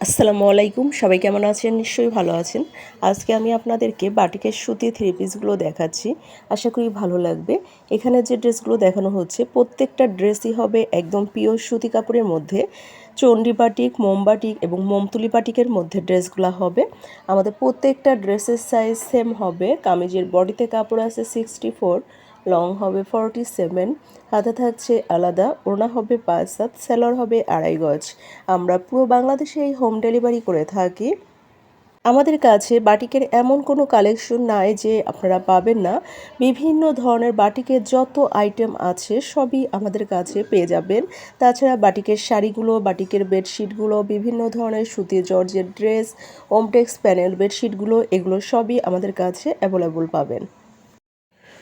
আসসালামু আলাইকুম, সবাই কেমন আছেন? নিশ্চয়ই ভালো আছেন। আজকে আমি আপনাদেরকে বাটিকের সুতি থ্রি পিসগুলো দেখাচ্ছি। আশা করি ভালো লাগবে। এখানে যে ড্রেসগুলো দেখানো হচ্ছে, প্রত্যেকটা ড্রেসই হবে একদম পিওর সুতি কাপড়ের মধ্যে। চণ্ডী বাটিক মোমবাটিক এবং মোমতুলি বাটিকের মধ্যে ড্রেসগুলো হবে। আমাদের প্রত্যেকটা ড্রেসের সাইজ সেম হবে। কামিজের বডিতে কাপড় আছে সিক্সটি ফোর লং হবে ফর্টি সেভেন হাতে থাকছে আলাদা, ওড়না হবে পাঁচ সাত, সেলর হবে আড়াই গজ। আমরা পুরো বাংলাদেশে এই হোম ডেলিভারি করে থাকি। আমাদের কাছে বাটিকের এমন কোনো কালেকশন নাই যে আপনারা পাবেন না। বিভিন্ন ধরনের বাটিকের যত আইটেম আছে সবই আমাদের কাছে পেয়ে যাবেন। তাছাড়া বাটিকের শাড়িগুলো, বাটিকের বেডশিটগুলো বিভিন্ন ধরনের সুতি, জর্জের ড্রেস ওমটেক্স প্যানেল বেডশিটগুলো এগুলো সবই আমাদের কাছে অ্যাভেলেবল পাবেন।